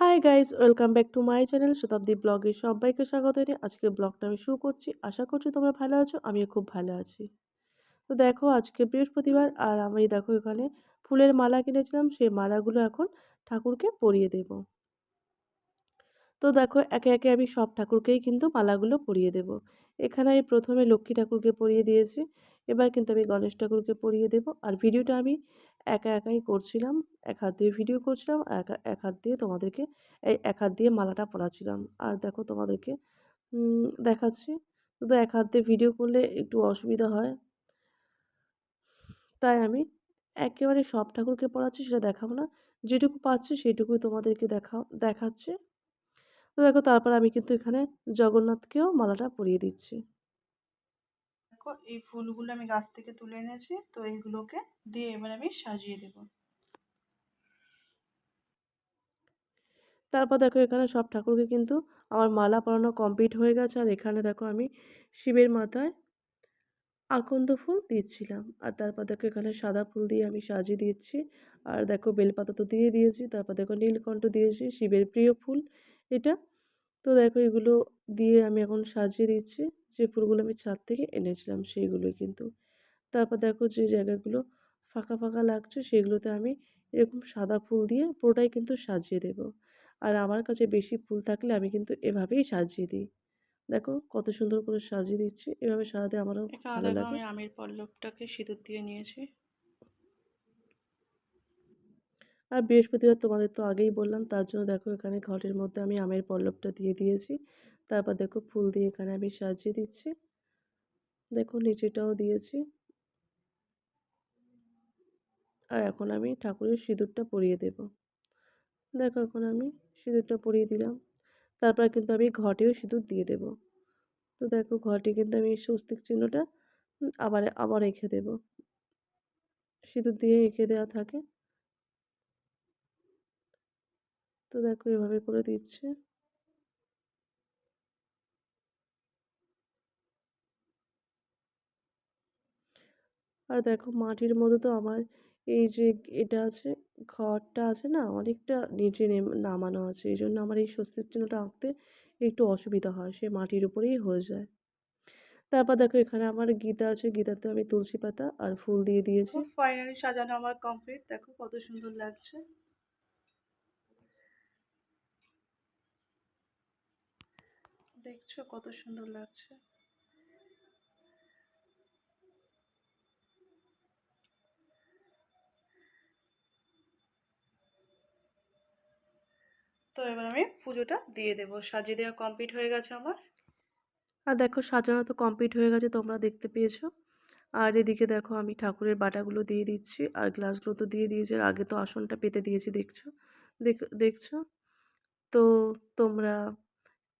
Hi guys welcome back to my channel Shatabdi ব্লগে সবাইকে স্বাগত জানিয়ে আজকের ব্লগটা আমি শুরু করছি। আশা করছি তোমরা ভালো আছো, আমিও খুব ভালো আছি। তো দেখো, আজকে বৃহস্পতিবার আর আমি দেখো এখানে ফুলের মালা কিনেছিলাম, সেই মালাগুলো এখন ঠাকুরকে পরিয়ে দেব। তো দেখো, একে একে আমি সব ঠাকুরকেই কিন্তু মালাগুলো পরিয়ে দেব। এখানে আমি প্রথমে লক্ষ্মী ঠাকুরকে পরিয়ে দিয়েছি, এবার কিন্তু আমি গণেশ ঠাকুরকে পরিয়ে দেব। আর ভিডিওটা আমি একা একাই করছিলাম, এক হাত দিয়ে ভিডিও করছিলাম একা, এক হাত দিয়ে তোমাদেরকে, এই এক হাত দিয়ে মালাটা পরাচ্ছিলাম। আর দেখো তোমাদেরকে দেখাচ্ছি। শুধু এক হাত দিয়ে ভিডিও করলে একটু অসুবিধা হয়। তাই আমি একেবারে সব ঠাকুরকে পড়াচ্ছি সেটা দেখাবো না। যেটুকু পাচ্ছি সেটুকুই তোমাদেরকে দেখা, দেখাচ্ছে। তো দেখো, তারপর আমি কিন্তু এখানে জগন্নাথকেও মালাটা পরিয়ে দিচ্ছি। দেখো এই ফুলগুলো আমি গাছ থেকে তুলে এনেছি, তো এইগুলোকে দিয়ে এবার আমি সাজিয়ে দেব। তারপর দেখো এখানে সব ঠাকুরকে কিন্তু আমার মালা পরানো কমপ্লিট হয়ে গেছে, আর এখানে দেখো আমি শিবের মাথায় আকন্দ ফুল দিচ্ছিলাম। আর তারপর দেখো এখানে সাদা ফুল দিয়ে আমি সাজিয়ে দিচ্ছি, আর দেখো বেলপাতা তো দিয়ে দিয়েছি, তারপর দেখো নীলকণ্ঠ দিয়েছি, শিবের প্রিয় ফুল এটা। তো দেখো এগুলো দিয়ে আমি এখন সাজিয়ে দিচ্ছি। যে ফুলগুলো আমি ছাদ থেকে এনেছিলাম সেইগুলোই কিন্তু। তারপর দেখো যে জায়গাগুলো ফাঁকা ফাঁকা লাগছে সেগুলোতে আমি এরকম সাদা ফুল দিয়ে পুরোটাই কিন্তু সাজিয়ে দেব। আর আমার কাছে বেশি ফুল থাকলে আমি কিন্তু এভাবেই সাজিয়ে দিই। দেখো কত সুন্দর করে সাজিয়ে দিচ্ছি। এভাবে সাজাতে আমারও ভালো লাগে। আমি আমের পল্লবটাকে সিঁদুর দিয়ে নিয়েছি। আর বৃহস্পতিবার তোমাদের তো আগেই বললাম, তার জন্য দেখো এখানে ঘটের মধ্যে আমি আমের পল্লবটা দিয়ে দিয়েছি। তারপর দেখো ফুল দিয়ে এখানে আমি সাজিয়ে দিচ্ছি। দেখো নিচেটাও দিয়েছি। আর এখন আমি ঠাকুরের সিঁদুরটা পরিয়ে দেব। দেখো এখন আমি সিঁদুরটা পরিয়ে দিলাম। তারপর কিন্তু আমি ঘটেও সিঁদুর দিয়ে দেব। তো দেখো ঘটে কিন্তু আমি স্বস্তিক চিহ্নটা আবার আবার রেখে দেব। সিঁদুর দিয়ে এঁকে দেওয়া থাকে। তো দেখো এভাবে করে দিচ্ছে। আর দেখো মাটির মধ্যে তো আমার এই যে এটা আছে, ঘরটা আছে না, অনেকটা নিচে নামানো আছে। এই জন্য আমার এই স্বস্তির চিহ্নটা আঁকতে একটু অসুবিধা হয়, সে মাটির উপরেই হয়ে যায়। তারপর দেখো এখানে আমার গীতা আছে, গীতাতে আমি তুলসী পাতা আর ফুল দিয়ে দিয়েছি। ফাইনালি সাজানো আমার কমপ্লিট দেখো কত সুন্দর লাগছে। দেখছ কত সুন্দর লাগছে। তো এবার আমি পুজোটা দিয়ে দেবো। সাজিয়ে দেওয়া কমপ্লিট হয়ে গেছে আমার। আর দেখো, সাজানো তো কমপ্লিট হয়ে গেছে, তোমরা দেখতে পেয়েছ। আর এদিকে দেখো, আমি ঠাকুরের বাটাগুলো দিয়ে দিচ্ছি, আর গ্লাসগুলো তো দিয়ে দিয়েছি আগে তো আসনটা পেতে দিয়েছি, দেখছ? দেখ, দেখছ? তো তোমরা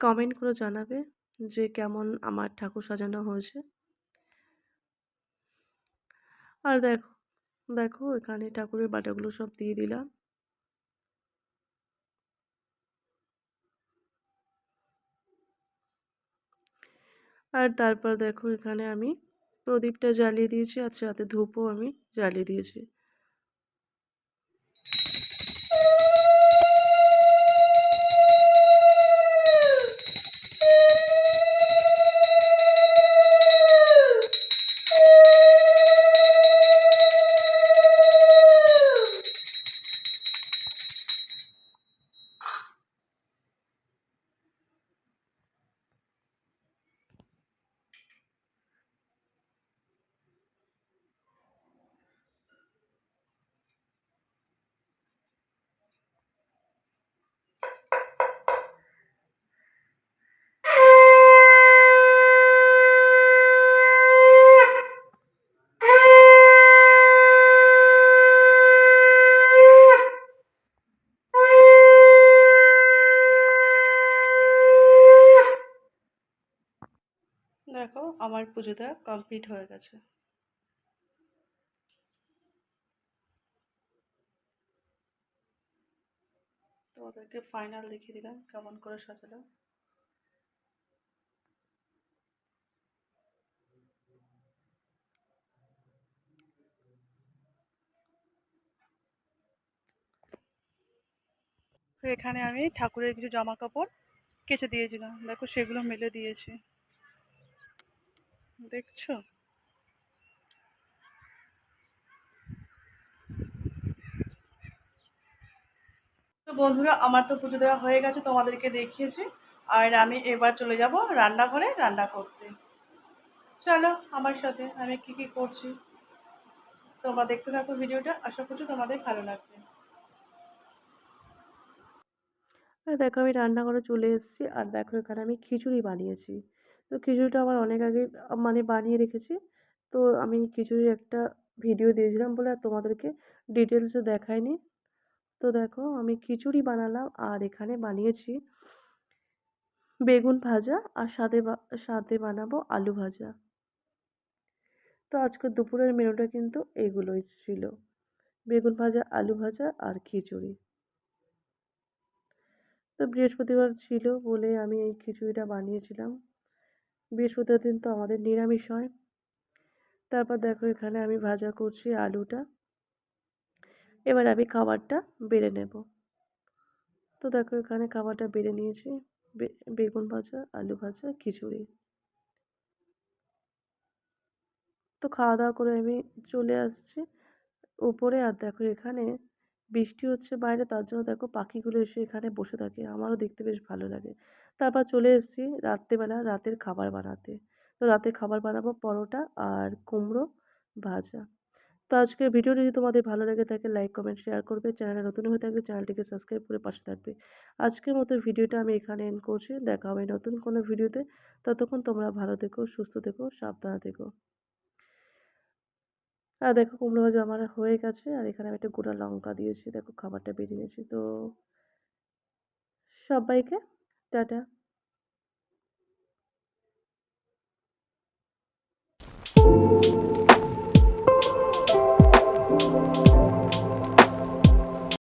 কমেন্ট করে জানাবে যে কেমন আমার ঠাকুর সাজানো হয়েছে। আর দেখো দেখো এখানে ঠাকুরের বাটাগুলো সব দিয়ে দিলাম। আর তারপর দেখো এখানে আমি প্রদীপটা জ্বালিয়ে দিয়েছি আর সাথে ধূপও আমি জ্বালিয়ে দিয়েছি। দেখো আমার পুজোটা কমপ্লিট হয়ে গেছে। তোমাদেরকে ফাইনাল দেখিয়ে দিলাম কেমন করে সাজালাম এখানে আমি ঠাকুরের কিছু জামা কাপড় কেচে দিয়েছিলাম। দেখো সেগুলো মেলে দিয়েছি। দেখছ? তো বন্ধুরা আমার তো পুজো দেওয়া হয়ে গেছে তোমাদেরকে দেখিয়েছি। আর আমি এবার চলে যাব রান্নাঘরে রান্না করতে। চলো আমার সাথে আমি কি কি করছি? তোমরা দেখতে থাকো ভিডিওটা আশা করছি তোমাদের ভালো লাগবে। আর দেখো আমি রান্নাঘরে চলে এসেছি আর দেখো এখানে আমি খিচুড়ি বানিয়েছি। তো খিচুড়িটা আমার অনেক আগে মানে বানিয়ে রেখেছি। তো আমি খিচুড়ির একটা ভিডিও দিয়েছিলাম বলে আর তোমাদেরকে ডিটেলসে দেখাইনি। তো দেখো, আমি খিচুড়ি বানালাম আর এখানে বানিয়েছি বেগুন ভাজা আর সাথে সাথে বানাবো আলু ভাজা। তো আজকে দুপুরের মেনুটা কিন্তু এইগুলোই ছিল। বেগুন ভাজা, আলু ভাজা আর খিচুড়ি। তো বৃহস্পতিবার ছিল বলে আমি এই খিচুড়িটা বানিয়েছিলাম। বৃহস্পতিবার দিন তো আমাদের নিরামিষ হয়। তারপর দেখো এখানে আমি ভাজা করছি আলুটা। এবার আমি খাবারটা বেড়ে নেব। তো দেখো এখানে খাবারটা বেড়ে নিয়েছি। বেগুন ভাজা, আলু ভাজা, খিচুড়ি। তো খাওয়া দাওয়া করে আমি চলে আসছি। উপরে আর দেখো এখানে বৃষ্টি হচ্ছে বাইরে, তার জন্য দেখো পাখিগুলো এসে এখানে বসে থাকে। আমারও দেখতে বেশ ভালো লাগে। তারপর চলে এসেছি রাত্রেবেলা রাতের খাবার বানাতে। তো রাতের খাবার বানাবো পরোটা আর কুমড়ো ভাজা। তো আজকের ভিডিও যদি তোমাদের ভালো লাগে থাকে লাইক কমেন্ট শেয়ার করবে। চ্যানেলে নতুন হয়ে থাকলে চ্যানেলটিকে সাবস্ক্রাইব করে পাশে থাকবে। আজকের মতো ভিডিওটা আমি এখানে এন্ড করছি। দেখা হবে নতুন কোনো ভিডিওতে। ততক্ষণ তোমরা ভালো থেকো, সুস্থ থেকো, সাবধানে থেকো। আর দেখো কুমড়ো ভাজা আমার হয়ে গেছে, আর এখানে আমি একটা গোটা লঙ্কা দিয়েছি, দেখো খাবারটা বেরিয়ে নিয়েছি তো সবাইকে টাটা।